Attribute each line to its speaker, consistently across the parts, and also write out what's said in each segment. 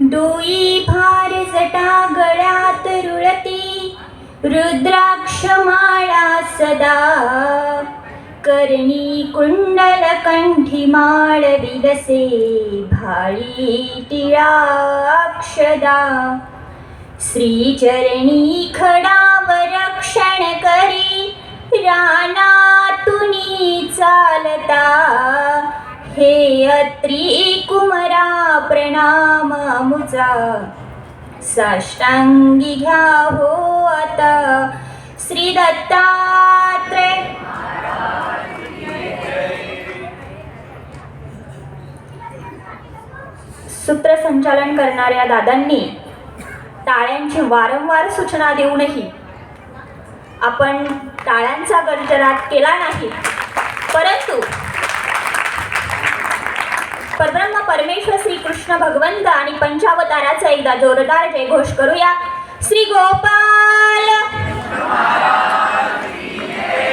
Speaker 1: डोई भार जटा गळ्यात रुळती रुद्राक्ष माळा सदा. कर्णी कुंडल कंठी माळ विलसे भाळी टिळाक्षदा श्रीचरणी खडावरक्षण करी रानातुनी चालता. हे अत्री कुमरा प्रणाममुजा साष्टांगी घ्या हो आता. श्री दत्तात्रय. सूत्रसंचालन करणाऱ्या दादांनी टाळ्यांची वारंवार सूचना देऊनही आपण टाळ्यांचा गजरात केला नाही. परंतु परब्रह्म परमेश्वर श्री कृष्ण भगवंत आणि पंचावताराचा एकदा जोरदार जयघोष करूया. श्री गोपाल.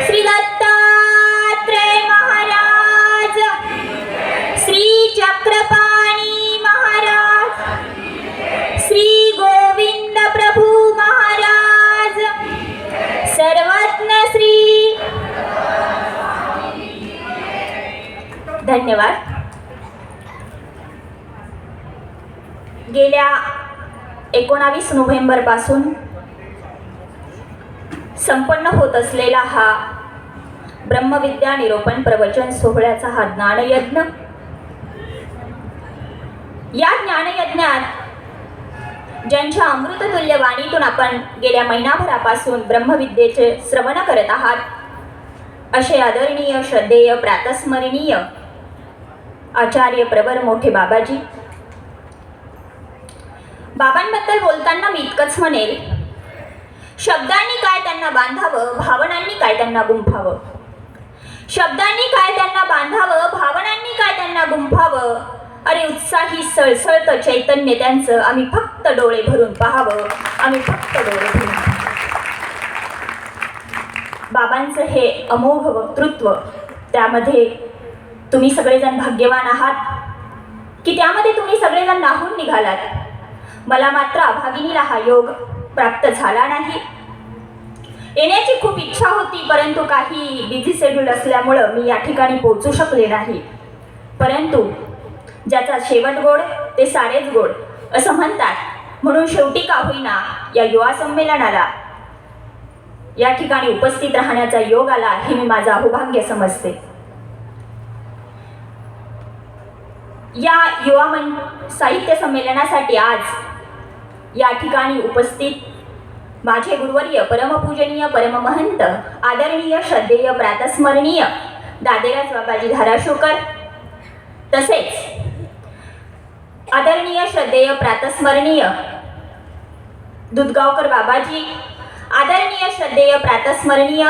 Speaker 1: श्री दत्तात्रय महाराज. श्री चक्रपाणी महाराज. श्री गोविंद प्रभू महाराज. सर्वज्ञ श्री. धन्यवाद. गेल्या एकोणावीस नोव्हेंबरपासून संपन्न होत असलेला हा ब्रह्मविद्या निरोपण प्रवचन सोहळ्याचा हा ज्ञानयज्ञ. या ज्ञानयज्ञात ज्यांच्या अमृततुल्य वाणीतून आपण गेल्या महिनाभरापासून ब्रह्मविद्येचे श्रवण करत आहात असे आदरणीय श्रद्धेय प्रातस्मरणीय आचार्य प्रवर मोठे बाबाजी बाबांबद्दल बोलताना मी इतकंच म्हणेल शब्दांनी काय त्यांना बांधावं भावनांनी काय त्यांना गुंफावं? शब्दांनी काय त्यांना बांधावं भावनांनी काय त्यांना गुंफावं? अरे उत्साही सळसळत चैतन्य त्यांचं आम्ही फक्त डोळे भरून पाहावं आम्ही फक्त डोळे भरून बाबांचं हे अमोघ वक्तृत्व त्यामध्ये तुम्ही सगळेजण भाग्यवान आहात? की त्यामध्ये तुम्ही सगळेजण नाहून निघालात? मला मात्र अभागिनीला हा योग प्राप्त झाला नाही. येण्याची खूप इच्छा होती परंतु काही बिझी शेड्यूल असल्यामुळं मी या ठिकाणी पोहोचू शकले नाही. परंतु ज्याचा शेवट गोड ते सारेच गोड असं म्हणतात. म्हणून शेवटी का होईना या युवा संमेलनाला या ठिकाणी उपस्थित राहण्याचा योग आला हे मी माझं अहोभाग्य समजते. या युवा मन साहित्य संमेलनासाठी आज या ठिकाणी उपस्थित माझे गुरुवर्य परमपूजनीय परममहंत आदरणीय श्रद्धेय प्रातस्मरणीय दादेराज बाबाजी धाराशोकर तसेच आदरणीय श्रद्धेय प्रातस्मरणीय दुधगावकर बाबाजी आदरणीय श्रद्धेय प्रातस्मरणीय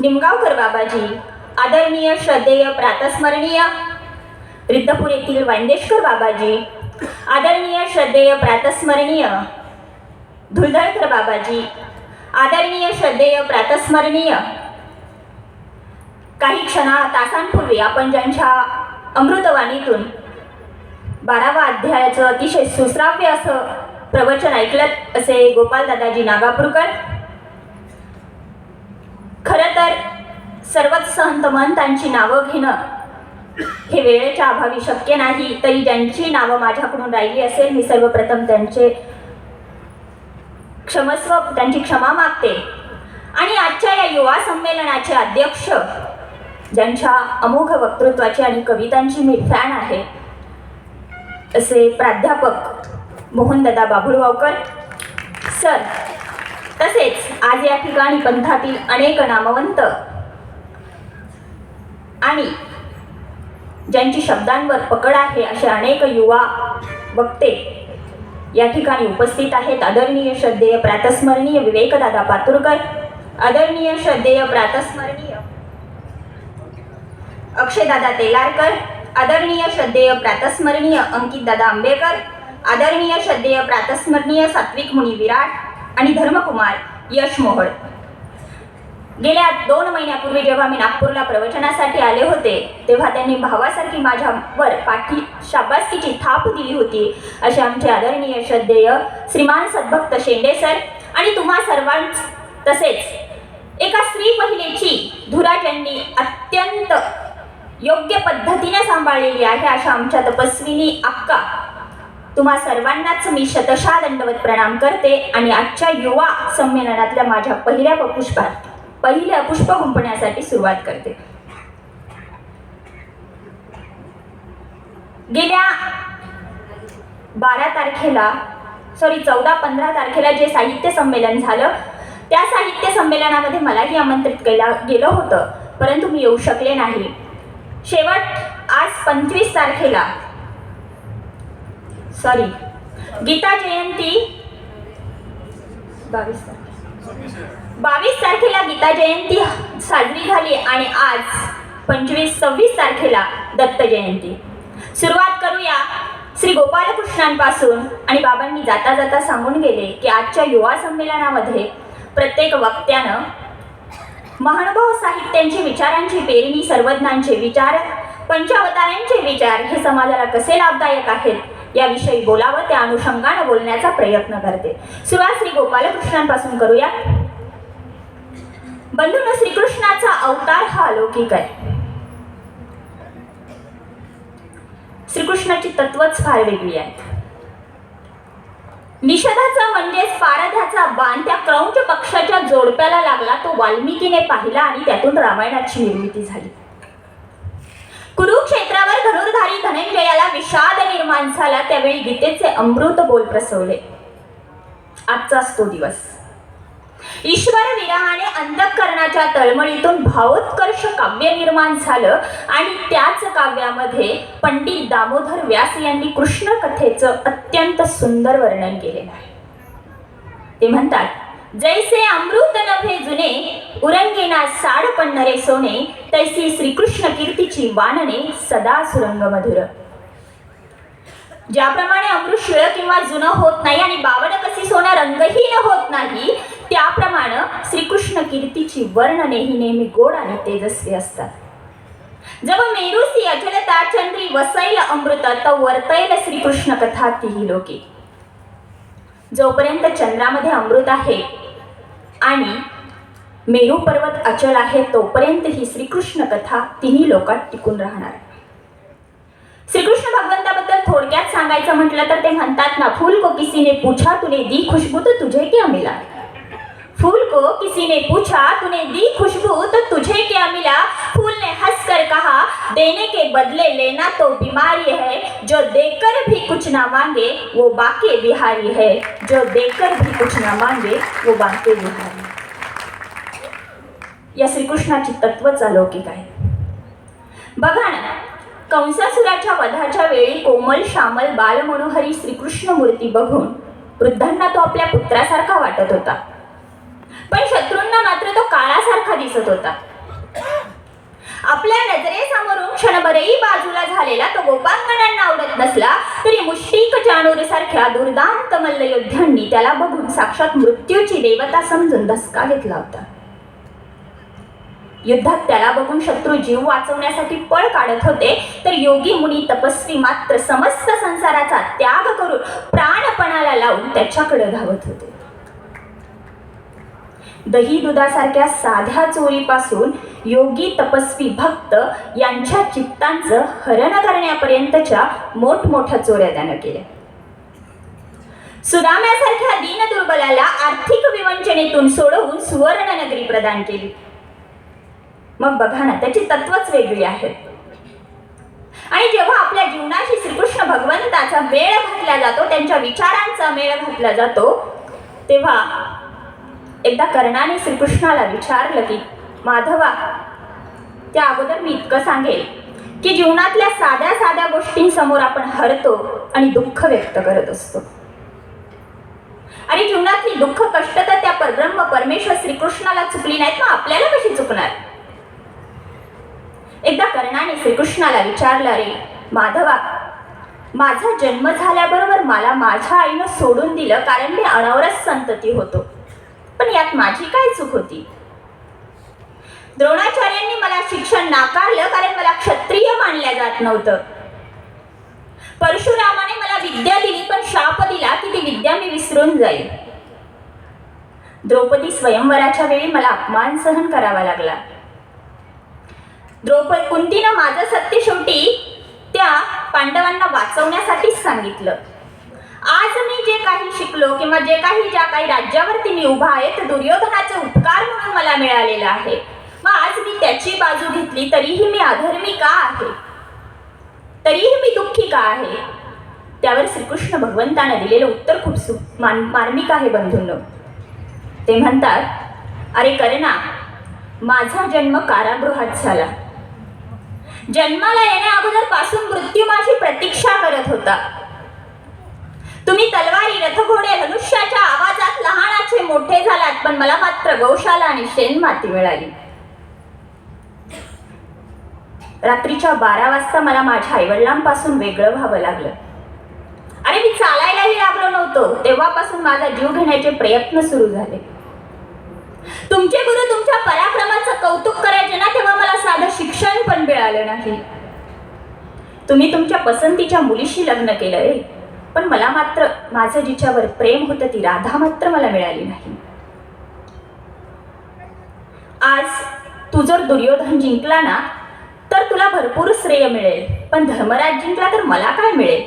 Speaker 1: निमगावकर बाबाजी आदरणीय श्रद्धेय प्रातस्मरणीय रिद्धपूर येथील वांदेशकर बाबाजी आदरणीय श्रद्धेय प्रातस्मरणीय धुलधळकर बाबाजी आदरणीय श्रद्धेय प्रातस्मरणीय काही क्षणा तासांपूर्वी आपण ज्यांच्या अमृतवाणीतून बारावा अध्यायाचं अतिशय सुश्राव्य असं प्रवचन ऐकलं असे गोपाल दादाजी नागापूरकर खरं तर सर्वच संत महंतांची नावं घेणं हे वेळेच्या अभावी शक्य नाही तरी ज्यांची नावं माझ्याकडून राहिली असेल मी सर्वप्रथम त्यांचे क्षमस्व त्यांची क्षमा मागते. आणि आजच्या या युवा संमेलनाचे अध्यक्ष ज्यांच्या अमोघ वक्तृत्वाची आणि कवितांची मी फॅन आहे असे प्राध्यापक मोहनदादा बाभुळगावकर सर तसेच आज या ठिकाणी पंथातील अनेक नामवंत आणि ज्यांची शब्दांवर पकड आहे असे अनेक युवा वक्ते या ठिकाणी उपस्थित आहेत. आदरणीय श्रद्धेय प्रातस्मरणीय विवेकदादा पातुरकर आदरणीय श्रद्धेय प्रातस्मरणीय अक्षयदादा तेलारकर आदरणीय श्रद्धेय प्रातस्मरणीय अंकितदादा आंबेकर आदरणीय श्रद्धेय प्रातस्मरणीय सात्विक मुनी विराट आणि धर्मकुमार यश मोहोळ. गेल्या दोन महिन्यापूर्वी जेव्हा मी नागपूरला प्रवचनासाठी आले होते तेव्हा त्यांनी भावासारखी माझ्यावर पाठी शाबासकीची थाप दिली होती. असे आमचे आदरणीय श्रद्धेय श्रीमान सद्भक्त शेंडे सर आणि तुम्हा सर्वांच तसेच एका स्त्री महिलेची धुरा अत्यंत योग्य पद्धतीने सांभाळलेली आहे अशा आमच्या तपस्विनी अक्का. तुम्हा सर्वांनाच मी शतशा दंडवत प्रणाम करते आणि आजच्या युवा संमेलनातल्या माझ्या पहिल्या पुष्पात पहिल्या पुष्प गुंपण्यासाठी सुरुवात करते. गेल्या बारा तारखेला सॉरी चौदा पंधरा तारखेला जे साहित्य संमेलन झालं त्या साहित्य संमेलनामध्ये मलाही आमंत्रित केला गेलं होतं परंतु मी येऊ शकले नाही. शेवट आज पंचवीस तारखेला सॉरी गीता जयंती बावीस तारखे बावीस तारखेला गीता जयंती साजरी झाली आणि आज पंचवीस सव्वीस तारखेला दत्त जयंती. सुरुवात करूया श्री गोपालकृष्णांपासून. आणि बाबांनी जाता जाता सांगून गेले की आजच्या युवा संमेलनामध्ये प्रत्येक वक्त्यानं महानुभाव साहित्यांची विचारांची पेरणी सर्वज्ञांचे विचार पंचावतारांचे विचार हे समाजाला कसे लाभदायक आहेत याविषयी बोलावं त्या अनुषंगानं बोलण्याचा प्रयत्न करते. सुरुवात श्री गोपालकृष्णांपासून करूया. बंधून श्रीकृष्णाचा अवतार हा अलौकिक आहे. श्रीकृष्णाची तत्वच फार वेगळी आहेत. निषेधाचा म्हणजेच पारध्याचा बाण त्या क्रौंच पक्षाच्या जोडप्याला लागला तो वाल्मिकीने पाहिला आणि त्यातून रामायणाची निर्मिती झाली. कुरुक्षेत्रावर धनुर्धारी धनंजयाला विषाद निर्माण झाला त्यावेळी गीतेचे अमृत बोल प्रसवले. आजचाच तो दिवस. ईश्वर विराहाने अंतःकरणाच्या तळमळीतून भावोत्कर्ष काव्य निर्माण झालं आणि त्याच काव्यामध्ये पंडित दामोदर व्यास यांनी कृष्ण कथेचं अत्यंत सुंदर वर्णन केलेलं आहे. ते म्हणतात जैसे अमृत नभे जुने उरंगेना साड पन्नरे सोने तैसी श्रीकृष्ण कीर्तीची वानने सदा सुरंग मधुर ज्याप्रमाणे अमृत शिळ किंवा जुनं होत नाही आणि बावन कसी सोनं रंगहीन होत नाही त्याप्रमाणे श्रीकृष्ण कीर्तीची वर्णने ही नेहमी गोड आणि तेजस्वी असतात जब मेरुसी अचलता चंद्री वसैल अमृत तर वर्तैल श्रीकृष्ण कथा तीही लोके जोपर्यंत चंद्रामध्ये अमृत आहे आणि मेरू पर्वत अचल आहे तोपर्यंत ही श्रीकृष्ण कथा तिन्ही लोकात टिकून राहणार आहे. श्रीकृष्ण भगवंताबद्दल थोडक्यात सांगायचं म्हटलं तर ते म्हणतात ना फूल को किसी ने पूछा तूने दी खुशबू तो तुझे क्या मिला? फूल को किसी ने पूछा तूने दी खुशबू तो तुझे क्या मिला? फूल ने हंस कर कहा देने के बदले लेना तो बीमारी है जो देकर भी कुछ ना मांगे वो बाके बिहारी है। जो देकर भी कुछ ना मांगे वो बाके बिहारी या श्रीकृष्णाची तत्वच अलौकिक आहे. बघा ना कंसासुराच्या वधाच्या वेळी कोमल श्यामल बालमनोहरी श्रीकृष्ण मूर्ती बघून वृद्धांना तो आपल्या पुत्रासारखा वाटत होता. पण शत्रूंना मात्र तो काळासारखा दिसत होता. आपल्या नजरेसमोरून क्षणभरही बाजूला झालेला तो गोपांगणांना आवडत नसला तरी मुष्टिक चाणूर सारख्या दुर्दांत मल्लयोद्ध्यांनी त्याला बघून साक्षात मृत्यूची देवता समजून धसका घेतला होता. युद्धात त्याला बघून शत्रू जीव वाचवण्यासाठी पळ काढत होते. तर योगी मुनी तपस्वी मात्र समस्त संसाराचा त्याग करून प्राणपणाला लावून त्याच्याकडे धावत होते. दही दुधासारख्या साध्या चोरीपासून योगी तपस्वी भक्त यांच्या चित्तांचं हरण करण्यापर्यंतच्या मोठमोठ्या चोऱ्या त्यानं केल्या. सुदाम्यासारख्या दीनदुर्बलाला आर्थिक विवंचनेतून सोडवून सुवर्ण नगरी प्रदान केली. मग बघा ना त्याची तत्वच वेगळी आहेत. आणि जेव्हा आपल्या जीवनाशी श्रीकृष्ण भगवंताचा मेळ घातला जातो त्यांच्या विचारांचा मेळ घातला जातो तेव्हा एकदा कर्णाने श्रीकृष्णाला विचारलं की माधवा त्या अगोदर मी इतकं सांगेल की जीवनातल्या साध्या साध्या गोष्टींसमोर आपण हरतो आणि दुःख व्यक्त करत असतो. आणि जीवनातली दुःख कष्ट तर त्या परब्रह्म परमेश्वर श्रीकृष्णाला चुकली नाहीत मग आपल्याला कशी चुकणार? एकदा कर्णाने श्रीकृष्णाला विचारलं रे माधवा माझा जन्म झाल्याबरोबर मला माझ्या आईनं सोडून दिलं कारण मी अनावरच संतती होतो. पण यात माझी काय चूक होती? द्रोणाचार्यांनी मला शिक्षण नाकारलं कारण मला क्षत्रिय मानल्या जात नव्हतं. परशुरामाने मला विद्या दिली पण शाप दिला की ती विद्या मी विसरून जाईल. द्रौपदी स्वयंवराच्या वेळी मला अपमान सहन करावा लागला. द्रौपद कुंतीनं माझं सत्य शेवटी त्या पांडवांना वाचवण्यासाठीच सांगितलं. आज मी जे काही शिकलो किंवा जे काही ज्या काही राज्यावरती मी उभा आहे तर दुर्योधनाचे उपकार म्हणून मला मिळालेलं आहे. मग आज मी त्याची बाजू घेतली तरीही मी अधर्मी का आहे? तरीही मी दुःखी का आहे? त्यावर श्रीकृष्ण भगवंतानं दिलेलं उत्तर खूप सु मान मार्मिक आहे बंधूंनो. ते म्हणतात अरे करणा माझा जन्म कारागृहात झाला. जन्माला येण्या अगोदरपासून मृत्यू माझी प्रतीक्षा करत होता. तुम्ही तलवारी रथघोडे धनुष्याच्या आवाजात लहानाचे मोठे झालात पण मला मात्र गौशाला आणि शेण माती मिळाली. रात्रीच्या बारा वाजता मला माझ्या आईवडिलांपासून वेगळं व्हावं लागलं. अरे मी चालायलाही लागलो नव्हतो. तेव्हापासून माझा जीव घेण्याचे प्रयत्न सुरू झाले. तुमचे गुरु तुमच्या पराक्रमाचं कौतुक करायचे ना तेव्हा मला साधं शिक्षण पण मिळालं नाही. तुम्ही तुमच्या पसंतीच्या मुलीशी लग्न केलं रे. पण मला मात्र माझं जिच्यावर प्रेम होतं ती राधा मात्र मला मिळाली नाही. आज तू जर दुर्योधन जिंकला ना तर तुला भरपूर श्रेय मिळेल. पण धर्मराज जिंकला तर मला काय मिळेल?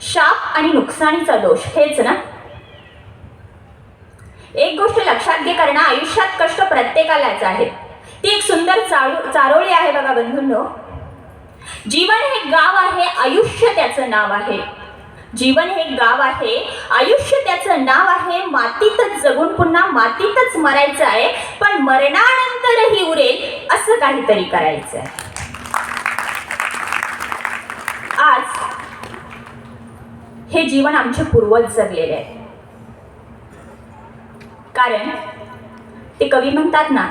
Speaker 1: शाप आणि नुकसानीचा दोष हेच ना. एक गोष्ट लक्षात घे कारण आयुष्यात कष्ट प्रत्येकालाच आहे ती एक सुंदर चाळू चारोळी आहे बघा बंधूंनो. जीवन हे गाव आहे आयुष्य त्याचं नाव आहे. जीवन हे गाव आहे आयुष्य त्याचं नाव आहे मातीतच जगून पुन्हा मातीतच मरायचं आहे पण मरणानंतरही उरेल असं काहीतरी करायचं आहे आज हे जीवन आमचे पूर्वज जगलेले आहे कारण ते कवी म्हणतात ना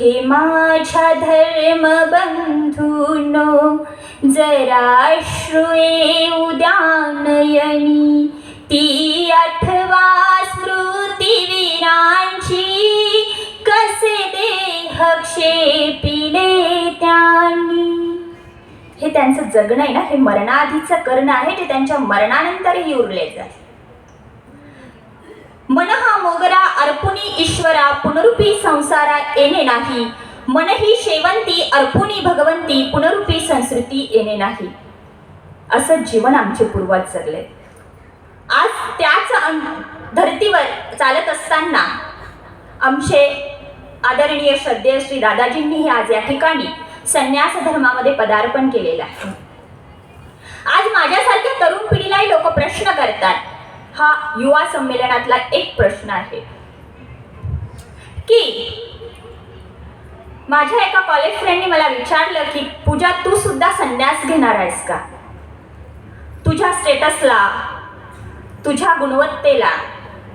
Speaker 1: हे माझ्या धर्म बंधूनो जरा श्रुये उद्यानयनी ती आठवा स्मृती वीरांची कसे देह क्षेपिले त्यांनी. हे त्यांचं जगणं आहे ना हे मरणाआधीचं करणं आहे जे त्यांच्या मरणानंतरही उरले जाते मन हा मोगरा अर्पुनी ईश्वरा पुनरुपी संसारा येणे नाही मन ही शेवंती अर्पुनी भगवंती पुनरुपी संस्कृती येणे नाही असं जीवन आमचे पूर्वज जगले आज त्याच अं- धर्तीवर चालत असताना आमचे आदरणीय श्रद्धेय श्री दादाजींनीही आज या ठिकाणी संन्यास धर्मामध्ये पदार्पण केलेलं आहे आज माझ्यासारख्या तरुण पिढीलाही लोक प्रश्न करतात हा युवा संमेलनातला एक प्रश्न आहे. की माझ्या एका कॉलेज फ्रेंडने मला विचारलं की पूजा तू सुद्धा संन्यास घेणार आहेस का? तुझ्या स्टेटसला तुझ्या गुणवत्तेला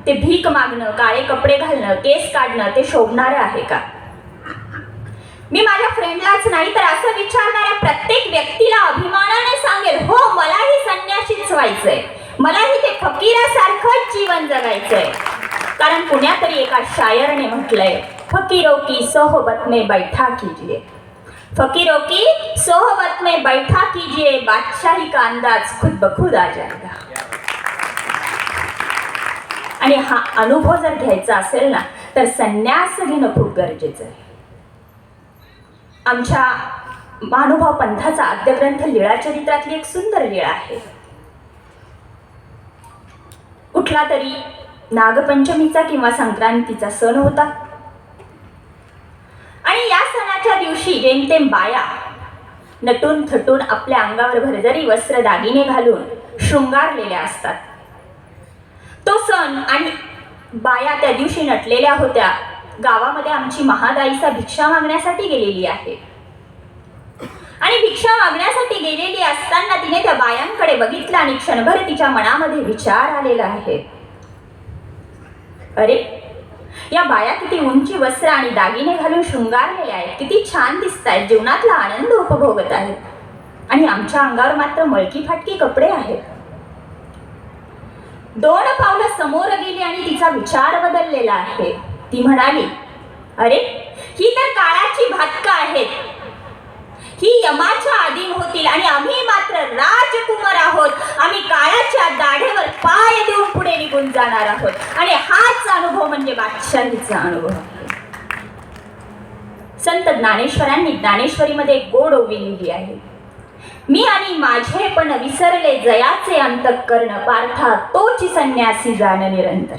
Speaker 1: ते भीक मागणं काळे कपडे घालणं केस काढणं ते शोभणारं आहे का? मी माझ्या फ्रेंडलाच नाही तर असं विचारणाऱ्या प्रत्येक व्यक्तीला अभिमानाने सांगेल हो मलाही संन्याशीच व्हायचंय. मलाही ते फकीरासारखंच जीवन जगायचंय. कारण पुण्यात तरी एका शायरने म्हटलंय फकीरो की सोहबत में बैठा कीजिए. फकीरो की सोहबत में बैठा कीजिए बादशाही का अंदाज खुद बखुद आ जाएगा. आणि हा अनुभव जर घ्यायचा असेल ना तर संन्यास घेणं खूप गरजेचं आहे. आमच्या महानुभाव पंथाचा आद्यग्रंथ लीळा चरित्रातली एक सुंदर लीळा आहे. कुठला तरी नागपंचमीचा किंवा संक्रांतीचा सण होता. आणि या सणाच्या दिवशी जेमतेम बाया नटून थटून आपल्या अंगावर भरजरी वस्त्र दागिने घालून शृंगारलेल्या असतात. तो सण आणि बाया त्या दिवशी नटलेल्या होत्या गावामध्ये आमची महादाईचा भिक्षा मागण्यासाठी गेलेली आहे. आणि भिक्षा मागण्यासाठी गेलेली असताना तिने त्या बायांकडे बघितलं आणि क्षणभर तिच्या मनामध्ये विचार आलेला आहे. अरे या बाया किती उंची वस्त्र आणि दागिने घालून शृंगारलेल्या आहेत. किती छान दिसत आहेत जीवनातला आनंद उपभोगत आहेत. आणि आमच्या अंगावर मात्र मळकी फाटकी कपडे आहेत. दोन पावलं समोर गेली आणि तिचा विचार बदललेला आहे. ती म्हणाली अरे ही तर काळाची भातका आहेत. ही यमाच्या अधीन होतील. आणि आम्ही मात्र राजकुमार आहोत. आम्ही काळाच्या दाढेवर पाय देऊन पुढे निघून जाणार आहोत. आणि हाच अनुभव म्हणजे बादशाहीचा अनुभव. संत ज्ञानेश्वरांनी ज्ञानेश्वरीमध्ये गोड ओवी लिहिली आहे. मी आणि माझे पण विसरले जयाचे अंतःकरण पार्था तोची संन्यासी जाण निरंतर.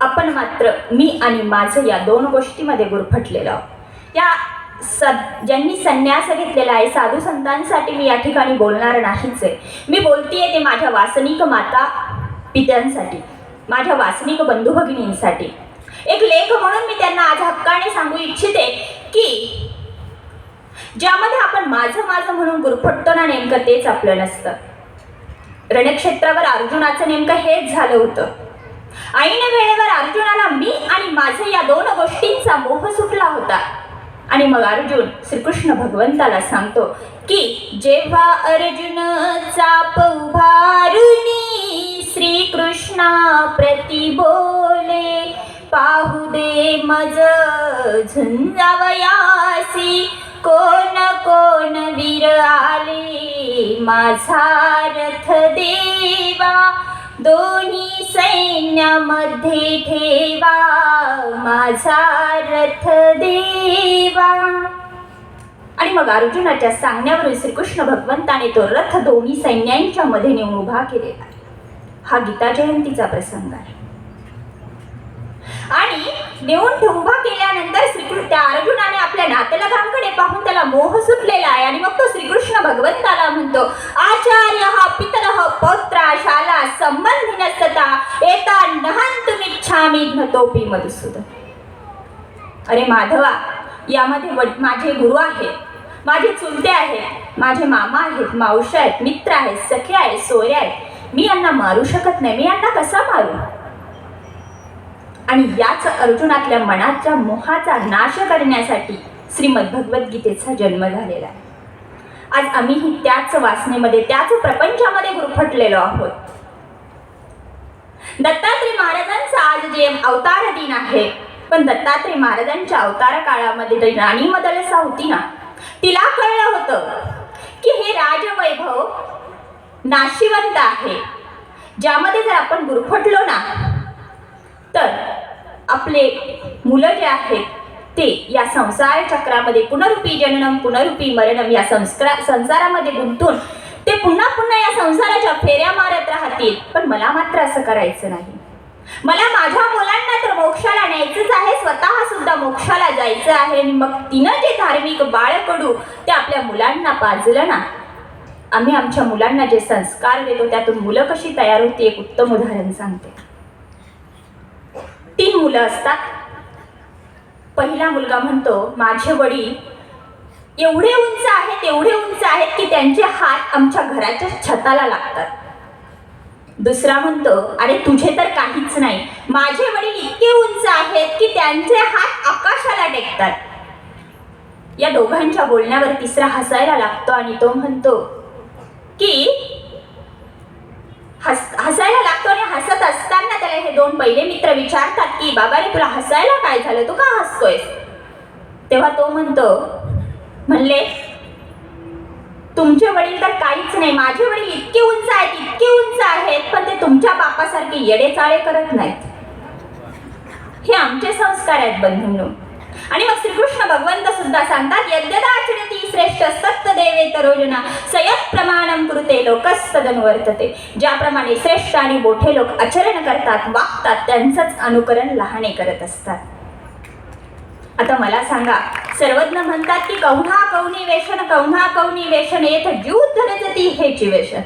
Speaker 1: आपण मात्र मी आणि माझं या दोन गोष्टीमध्ये गुरफटलेलो आहोत. या सद ज्यांनी संन्यास घेतलेला आहे साधू संतांसाठी मी या ठिकाणी बोलणार नाहीच आहे. मी बोलतीये ते माझ्या वासनिक माता पित्यांसाठी माझ्या वासनिक बंधू भगिनींसाठी. एक लेख म्हणून मी त्यांना आज हक्काने सांगू इच्छिते की ज्यामध्ये आपण माझं माझं म्हणून गुरफटतो ना नेमकं तेच आपलं नसतं. रणक्षेत्रावर अर्जुनाचं नेमकं हेच झालं होतं. ऐन वेळेवर अर्जुनाला मी आणि माझं या दोन गोष्टींचा मोह सुटला होता. आणि मग अर्जुन श्रीकृष्ण भगवंताला सांगतो की जेव्हा अर्जुन चाप उभारुनी श्रीकृष्णा प्रति बोले पाहू दे मज झुंजावयासी कोण कोण वीर आले माझा रथ देवा दोन्ही सैन्यामध्ये ठेवा माझा रथ देवा. आणि मग अर्जुनाच्या सांगण्यावरून श्रीकृष्ण भगवंताने तो रथ दोन्ही सैन्यांच्या मध्ये नेऊन उभा केलेला हा गीता जयंतीचा प्रसंग आहे. आणि नेऊन उभा केल्या श्रीकृष्ण त्या अर्जुनाने आपल्या नातलगांकडे पाहून त्याला मोह सुटलेला आहे आणि मग तो श्रीकृष्ण भगवंताला म्हणतो आचार्य हा पितर पौत्रा शाला संबंधी नसता एता नहंतुमिच्छामी घतोपी मधुसूदन अरे माधवा यामध्ये वड- माझे गुरु आहेत माझे चुलते आहेत माझे मामा आहेत मावशी आहेत मित्र आहेत सखे आहेत सोयरे आहेत. मी यांना मारू शकत नाही मी यांना कसा मारू? आणि याच अर्जुनातल्या मनाच्या मोहाचा नाश करण्यासाठी श्रीमद भगवद्गीतेचा जन्म झालेला आहे. आज आम्हीही त्याच वासनेमध्ये त्याच प्रपंचामध्ये गुरफटलेलो आहोत. दत्तात्रय महाराजांचा आज जे अवतार दिन आहे. पण दत्तात्रय महाराजांच्या अवतार काळामध्ये जी राणी मदलसा होती ना तिला कळलं होतं की हे राजवैभव नाशिवंत आहे. ज्यामध्ये जर आपण गुरफटलो ना तर आपले मुलं जे आहेत ते या संसार चक्रामध्ये पुनरुपी जननम पुनरुपी मरणम या संस्कार संसारामध्ये गुंतून ते पुन्हा पुन्हा या संसाराच्या फेऱ्या मारत राहतील. पण मला मात्र असं करायचं नाही. मला माझ्या मुलांना तर मोक्षाला न्यायचंच आहे. स्वतः सुद्धा मोक्षाला जायचं आहे. आणि मग तिनं जे धार्मिक बाळ कडू ते आपल्या मुलांना पाजलं ना. आम्ही आमच्या मुलांना जे संस्कार देतो त्यातून मुलं कशी तयार होती एक उत्तम उदाहरण सांगते. तीन मुलं असतात. पहिला मुलगा म्हणतो माझे वडील एवढे उंच आहेत एवढे उंच आहेत की त्यांचे हात आमच्या घराच्या छताला लागतात. दुसरा म्हणतो अरे तुझे तर काहीच नाही. माझे वडील इतके उंच आहेत की त्यांचे हात आकाशाला टेकतात या दोघांच्या बोलण्यावर तिसरा हसायला लागतो आणि तो म्हणतो की हस हसायला लागतो आणि हसत असताना त्याला हे दोन पहिले मित्र विचारतात की बाबा रे तुला हसायला काय झालं? तू का हसतोयस? तेव्हा तो म्हणतो म्हणले तुमचे वडील तर काहीच नाही. माझे वडील इतके उंच आहेत इतके उंच आहेत पण ते तुमच्या बापासारखे येडेचाळे करत नाहीत. हे आमचे संस्कार आहेत बंधूंनो. आणि मग श्रीकृष्ण भगवंत सुद्धा सांगतात यद्यदाचरती श्रेष्ठ सत्त देवे तरोजना सयत प्रमाणम कृते लोकस्तदनुवर्तते ज्याप्रमाणे श्रेष्ठ आणि मोठे लोक आचरण करतात वागतात त्यांचंच अनुकरण लहाने करत असतात. आता मला सांगा सर्वज्ञ म्हणतात की कौन्हा कौनी वेशन कौन्हा कौनी वेशन येथ जीव धरजती हेची वेशन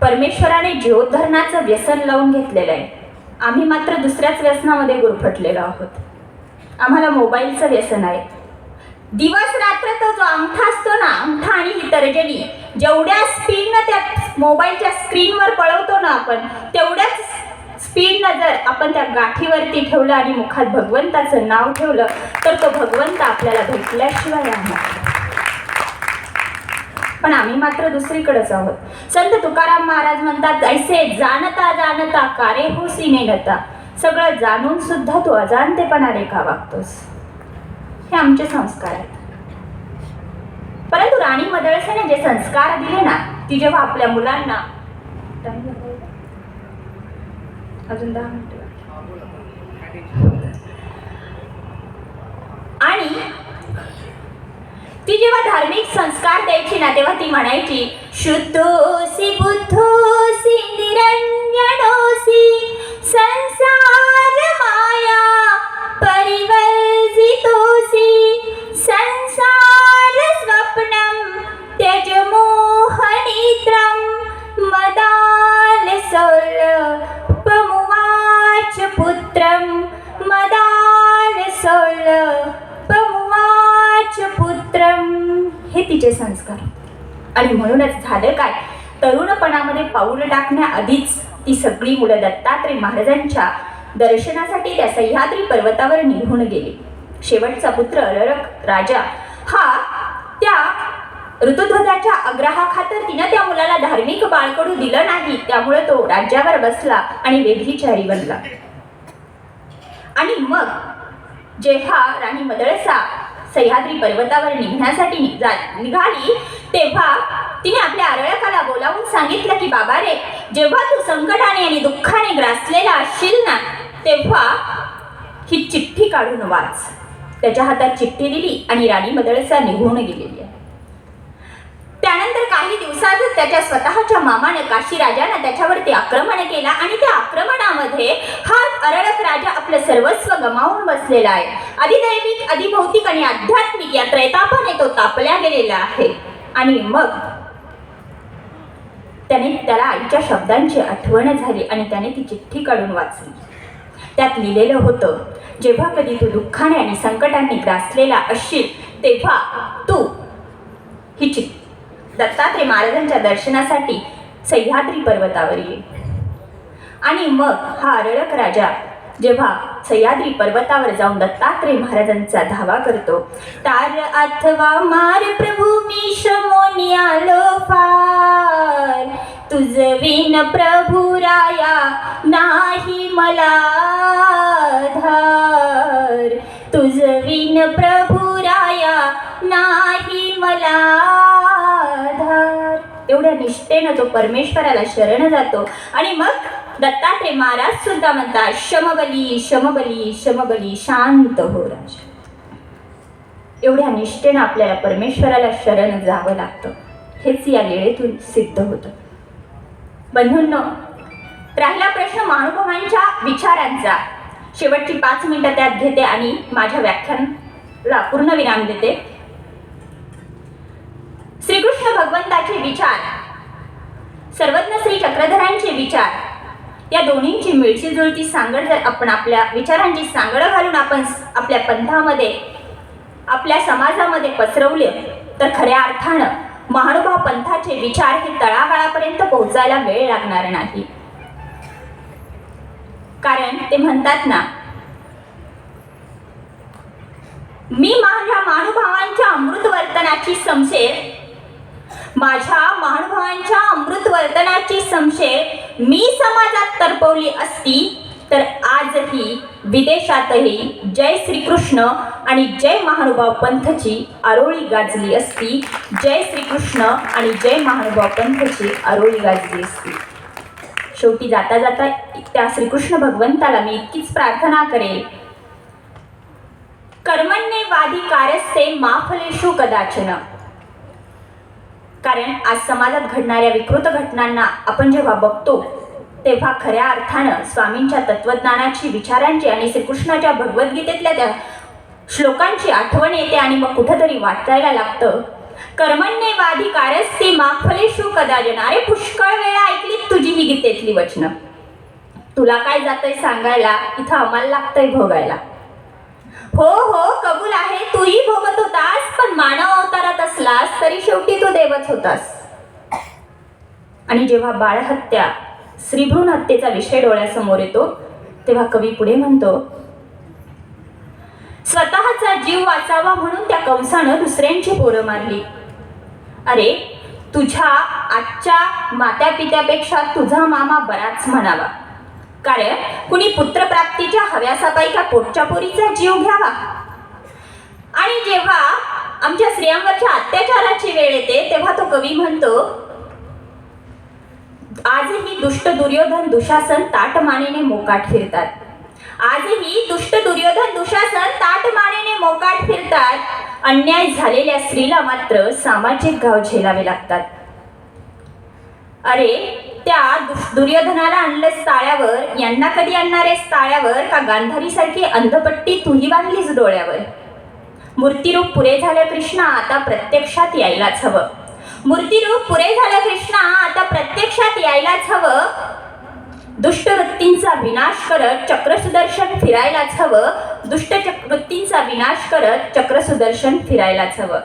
Speaker 1: परमेश्वराने जीवधरणाचं व्यसन लावून घेतलेलं आहे. आम्ही मात्र दुसऱ्याच व्यसनामध्ये गुरफटलेलो आहोत. आम्हाला मोबाईलचं व्यसन आहे. दिवस रात्र तो जो अंगठा असतो ना अंगठा आणि ही तर्जनी जेवढ्या स्पीडनं त्या मोबाईलच्या स्क्रीनवर पळवतो ना आपण तेवढ्याच स्पीडनं जर आपण त्या गाठीवरती ठेवलं आणि मुखात भगवंताचं नाव ठेवलं तर तो भगवंत आपल्याला भेटल्याशिवाय राहणार पण आम्ही मात्र दुसरीकडेच आहोत. संत तुकाराम महाराज म्हणतात ऐसे जाणता जाणता कारे हो सिने नता सगळं जाणून सुद्धा तू अजाणतेपणाने का वागतोस. हे आमचे संस्कार आहेत. परंतु राणी मदळसेने जे संस्कार दिले ना ती जेव्हा आपल्या मुलांना अजून दहा मिनिटं आणि ती जेव्हा धार्मिक संस्कार द्यायची ना तेव्हा ती म्हणायची शुद्धोसी बुद्धोसी निरंजनोसी संसार माया परिवर्जितोसी संसार स्वप्नम त्यज मोहनिद्रम मदाल पमुवाच पुत्रम मदाल प्रमुवाच पुत्रं. हे तिचे संस्कार. आणि म्हणूनच झालं काय? तरुणपणामध्ये पाऊल टाकण्याआधीच ती सगळी मुलं दत्तात्रय महाराजांच्या दर्शनासाठी त्या सह्याद्री पर्वतावर निघून गेली. शेवटचा पुत्र अररक राजा हा त्या ऋतुध्वजाच्या आग्रहाखातर तिनं त्या मुलाला धार्मिक बाळकडू दिलं नाही. त्यामुळे तो राज्यावर बसला आणि वेधीचारी बनला. आणि मग जेव्हा राणी मदळसा सह्याद्री पर्वतावर निघण्यासाठी निघा- निघाली तेव्हा तिने आपल्या आरळकाला बोलावून सांगितलं की बाबा रे जेव्हा तू संकटाने आणि दुःखाने ग्रासलेला असशील ना तेव्हा ही चिठ्ठी काढून वाच. त्याच्या हातात चिठ्ठी दिली आणि राणी मदळसा निघून गेलेली आहे. त्यानंतर काही दिवसातच त्याच्या स्वतःच्या मामाने काशीराजानं त्याच्यावरती आक्रमण केला आणि त्या आक्रमणामध्ये हा अरळक राजा आपलं सर्वस्व गमावून बसलेला आहे. अधिदैविक अधिभौतिक आणि आध्यात्मिक या त्रैतापाने तो तापल्या गेलेला आहे. आणि मग त्याने त्याला आईच्या शब्दांची आठवण झाली आणि त्याने ती चिठ्ठी काढून वाचली. त्यात लिहिलेलं होतं जेव्हा कधी तू दुःखाने आणि संकटांनी ग्रासलेला असशील तेव्हा तू ही चिठ्ठी दत्तात्रय महाराजांच्या दर्शनासाठी सह्याद्री पर्वतावर येईल. आणि मग हा अरळक राजा जेव्हा सह्याद्री पर्वतावर जाऊन दत्तात्रय महाराजांचा धावा करतो तार अथवा मार प्रभू मी श्रमोनी आलो फार. तुझ विन प्रभू राया नाही मला धार तुझ विन प्रभू राया नाही मला आधार. एवढ्या निष्ठेनं तो परमेश्वराला शरण जातो. आणि मग दत्तात्रय महाराज सुद्धा म्हणतात शमबली शमबली शमबली शांत हो राजा. एवढ्या निष्ठेनं आपल्याला परमेश्वराला शरण जावं लागतं. हेच या वेळेतून सिद्ध होतं. बंधूंनो राहिला प्रश्न महानुभावांच्या विचारांचा. शेवटची पाच मिनिटं त्यात घेते आणि माझ्या व्याख्यानला पूर्ण विराम देते. श्रीकृष्ण भगवंताचे विचार. सर्वज्ञ श्री चक्रधरांचे विचार. या दोन्हींची मिळची जुळती सांगड जर आपण आपल्या विचारांची सांगड घालून आपण आपल्या पंथामध्ये आपल्या समाजामध्ये पसरवले तर खऱ्या अर्थानं महानुभाव पंथाचे विचार हे तळागाळापर्यंत पोहोचायला वेळ लागणार नाही. कारण ते म्हणतात ना मी माझ्या महानुभावांच्या अमृत वर्तनाची समशेर माझ्या महानुभावांच्या अमृत वर्तनाची समशेर मी समाजात तरपवली असती तर आजही विदेशातही जय श्रीकृष्ण आणि जय महानुभाव पंथची आरोळी गाजली असती. जय श्रीकृष्ण आणि जय महानुभाव पंथची आरोळी गाजली असती. शेवटी जाता जाता त्या श्रीकृष्ण भगवंताला मी इतकीच प्रार्थना करेल. कर्मण्ये वादी कारस्ते माफलेशु कदाचन. कारण आज समाजात घडणाऱ्या विकृत घटनांना आपण जेव्हा बघतो तेव्हा खऱ्या अर्थानं स्वामींच्या तत्वज्ञानाची विचारांची आणि श्रीकृष्णाच्या भगवद्गीतेतल्या त्या श्लोकांची आठवण येते आणि मग कुठंतरी वाटायला लागतं. कर्मण्ये वादी माफलेशु कदाचन. अरे पुष्कळ वेळा ऐकली तुझी ही गीतेतली वचनं. तुला काय जातंय सांगायला? इथं आम्हाला लागतंय भोगायला. हो हो कबूल आहे. तूही भोगत होतास पण मानव अवतारात असलास तरी शेवटी तू देवच होतास. आणि जेव्हा बाळहत्या श्रीभ्रूण हत्येचा विषय डोळ्यासमोर येतो तेव्हा कवी पुढे म्हणतो स्वतःचा जीव वाचावा म्हणून त्या कंसानं दुसऱ्यांची पोरं मारली. अरे तुझ्या आजच्या मात्या पित्यापेक्षा तुझा मामा बराच म्हणावा. कारण कुणी पुत्रप्राप्तीच्या हव्यासापैका का पोटच्या पोरीचा जीव घ्यावा. आणि जेव्हा आमच्या स्त्रियांवरच्या अत्याचाराची वेळ येते तेव्हा तो कवी म्हणतो आजही दुष्ट दुर्योधन दुशासन ताटमानेने मोकाट फिरतात. आजही दुष्ट दुर्योधन दुशासन ताटमानेने मोकाट फिरतात. अन्याय झालेल्या स्त्रीला मात्र सामाजिक गाव झेलावे लागतात. अरे त्या दुर्योधनाला आणलंस ताळ्यावर यांना कधी आणणारेस ताळ्यावर का गांधारीसारखी अंधपट्टी तुही बांधलीस डोळ्यावर? मूर्तिरूप पुरे झालं कृष्णा आता प्रत्यक्षात यायलाच हवं. मूर्तिरूप पुरे झालं कृष्णा आता प्रत्यक्षात यायलाच हवं. दुष्ट वृत्तींचा विनाश करत चक्र सुदर्शन फिरायलाच हवं. दुष्ट चक वृत्तींचा विनाश करत चक्र सुदर्शन फिरायलाच हवं.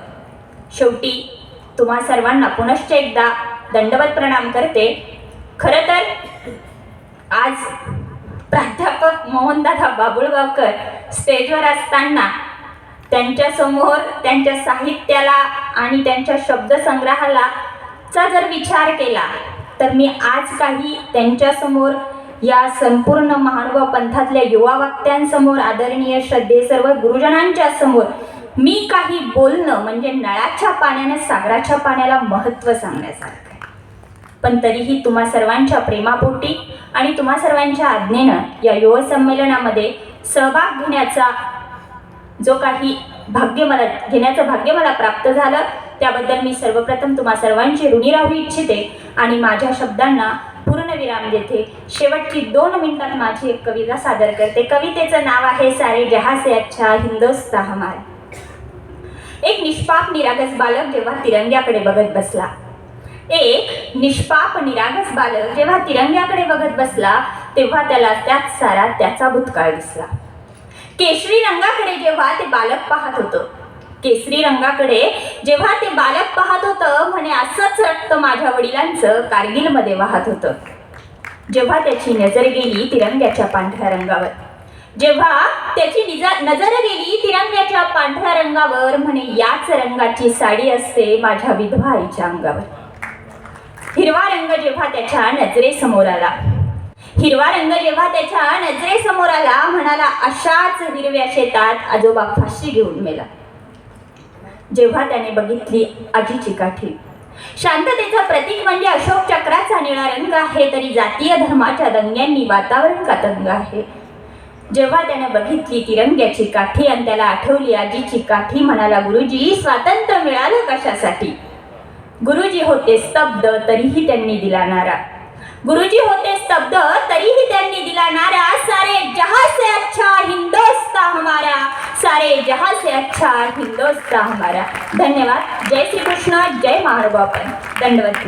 Speaker 1: शेवटी तुम्हा सर्वांना पुनश्च एकदा दंडवत प्रणाम करते. खरं तर आज प्राध्यापक मोहनदादा बाबुळगावकर स्टेजवर असताना त्यांच्यासमोर त्यांच्या साहित्याला आणि त्यांच्या शब्दसंग्रहाला चा जर विचार केला तर मी आज काही त्यांच्यासमोर या संपूर्ण महानुभाव पंथातल्या युवा वक्त्यांसमोर आदरणीय श्रद्धे सर्व गुरुजनांच्या समोर मी काही बोलणं म्हणजे नळाच्या पाण्याने सागराच्या पाण्याला महत्त्व सांगण्यासारखं. पण तरीही तुम्हा सर्वांच्या प्रेमापोटी आणि तुम्हा सर्वांच्या आज्ञेनं या युव संमेलनामध्ये सहभाग घेण्याचा जो काही भाग्य मला घेण्याचं भाग्य मला प्राप्त झालं त्याबद्दल मी सर्वप्रथम तुम्हा सर्वांची ऋणी राहू इच्छिते आणि माझ्या शब्दांना पूर्णविराम देते. शेवटची दोन मिनिटात माझी एक कविता सादर करते. कवितेचं नाव आहे सारे जहा से अच्छा हिंदोस्ता हमार एक निष्पाप निरागस बालक जेव्हा तिरंग्याकडे बघत बसला एक निष्पाप निरागस बालक जेव्हा तिरंग्याकडे बघत बसला तेव्हा त्याला त्यात सारा त्याचा भूतकाळ दिसला. केशरी रंगाकडे जेव्हा ते बालक पाहत होतं केसरी रंगाकडे जेव्हा ते बालक पाहत होतं म्हणे असंच रक्त माझ्या वडिलांचं कारगिलमध्ये वाहत होतं. जेव्हा त्याची नजर गेली तिरंग्याच्या पांढऱ्या रंगावर जेव्हा त्याची निजा नजर गेली तिरंग्याच्या पांढऱ्या रंगावर म्हणे याच रंगाची साडी असते माझ्या विधवा आईच्या अंगावर. हिरवा रंग जेव्हा त्याच्या नजरेसमोर आला. हिरवा रंग जेव्हा त्याच्या नजरेसमोर आला म्हणाला अशाच हिरव्या शेतात आजोबा फाशी घेऊन मेला. जेव्हा त्याने बघितली आजीची काठी. शांततेचं प्रतीक म्हणजे अशोक चक्राचा निळा रंग आहे तरी जातीय धर्माच्या दंग्यांनी वातावरण कातंग आहे. जेव्हा त्याने बघितली तिरंग्याची काठी आणि त्याला आठवली आजीची काठी म्हणाला गुरुजी स्वातंत्र्य मिळालं कशासाठी? गुरुजी होते स्तब्ध तरीही त्यांनी दिला नारा. गुरुजी होते स्तब्ध तरीही त्यांनी दिला नारा. सारे जहां से अच्छा हिंदोस्ता हमारा. सारे जहां से अच्छा हिंदोस्ता हमारा. धन्यवाद. जय श्री कृष्ण जय महाराज दंडवत